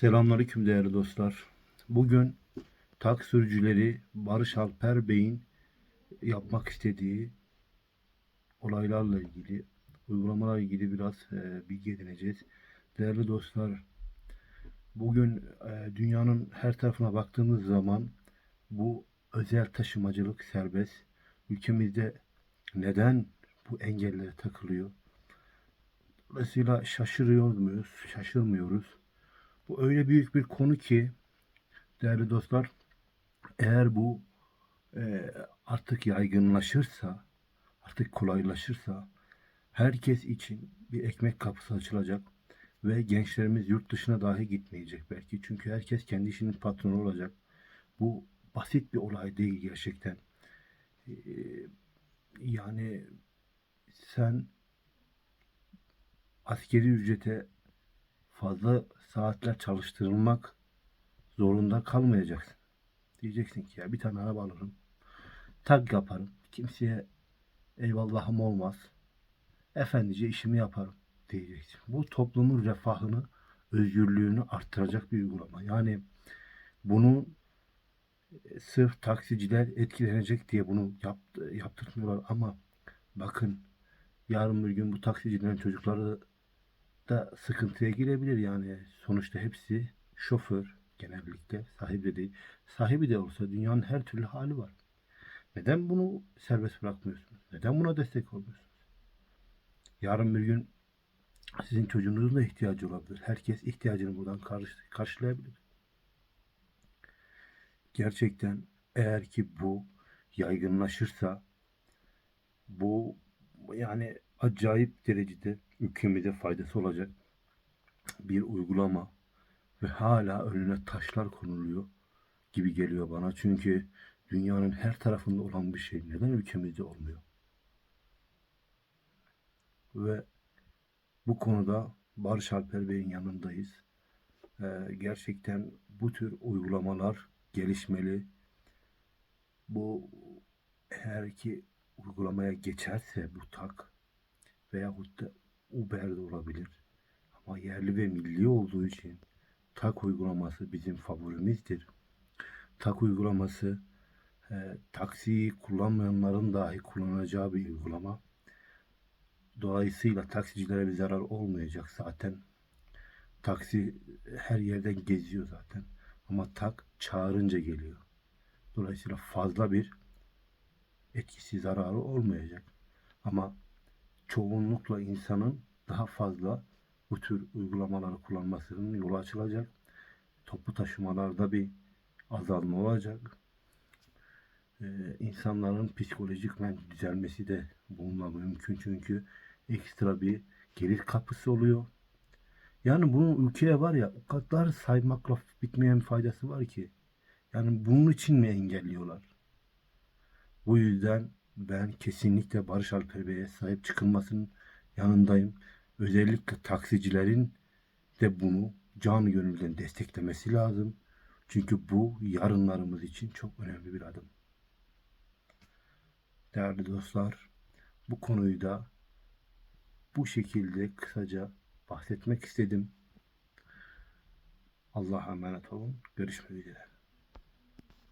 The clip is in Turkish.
Selamünaleyküm değerli dostlar. Bugün tak sürücüleri Barış Alper Bey'in yapmak istediği olaylarla ilgili, uygulamalarla ilgili biraz e, bilgi edineceğiz. Değerli dostlar, bugün e, dünyanın her tarafına baktığımız zaman bu özel taşımacılık serbest. Ülkemizde neden bu engellere takılıyor? Dolayısıyla şaşırıyor muyuz? Şaşırmıyoruz. Bu öyle büyük bir konu ki değerli dostlar eğer bu e, artık yaygınlaşırsa artık kolaylaşırsa herkes için bir ekmek kapısı açılacak ve gençlerimiz yurt dışına dahi gitmeyecek belki. Çünkü herkes kendi işinin patronu olacak. Bu basit bir olay değil gerçekten. E, yani sen askeri ücrete fazla saatler çalıştırılmak zorunda kalmayacaksın. Diyeceksin ki ya bir tane araba alırım. Tak yaparım. Kimseye eyvallahım olmaz. Efendice işimi yaparım diyeceksin. Bu toplumun refahını, özgürlüğünü arttıracak bir uygulama. Yani bunu e, sırf taksiciler etkilenecek diye bunu yapt, yaptırmıyorlar ama bakın yarın bir gün bu taksicilerin çocukları da sıkıntıya girebilir yani. Sonuçta hepsi şoför genellikle sahibi de değil. Sahibi de olsa dünyanın her türlü hali var. Neden bunu serbest bırakmıyorsunuz? Neden buna destek olmuyorsunuz? Yarın bir gün sizin çocuğunuzun da ihtiyacı olabilir. Herkes ihtiyacını buradan karşı, karşılayabilir. Gerçekten eğer ki bu yaygınlaşırsa bu yani acayip derecede ülkemize faydası olacak bir uygulama ve hala önüne taşlar konuluyor gibi geliyor bana. Çünkü dünyanın her tarafında olan bir şey neden ülkemizde olmuyor? Ve bu konuda Barış Alper Bey'in yanındayız. Ee, gerçekten bu tür uygulamalar gelişmeli. Bu eğer ki uygulamaya geçerse bu tak veyahut da Uber'de olabilir. Ama yerli ve milli olduğu için tak uygulaması bizim favorimizdir. Tak uygulaması e, taksiyi kullanmayanların dahi kullanacağı bir uygulama. Dolayısıyla taksicilere bir zarar olmayacak zaten. Taksi her yerden geziyor zaten. Ama tak çağırınca geliyor. Dolayısıyla fazla bir etkisi zararı olmayacak. Ama çoğunlukla insanın daha fazla bu tür uygulamaları kullanmasının yolu açılacak. Toplu taşımalarda bir azalma olacak. Ee, insanların psikolojik düzelmesi de bununla mümkün çünkü ekstra bir gelir kapısı oluyor. Yani bunun ülkeye var ya o kadar saymakla bitmeyen faydası var ki. Yani bunun için mi engelliyorlar? Bu yüzden ben kesinlikle Barış Alper Bey'e sahip çıkılmasının yanındayım. Özellikle taksicilerin de bunu canı gönülden desteklemesi lazım. Çünkü bu yarınlarımız için çok önemli bir adım. Değerli dostlar, bu konuyu da bu şekilde kısaca bahsetmek istedim. Allah'a emanet olun. Görüşmek üzere.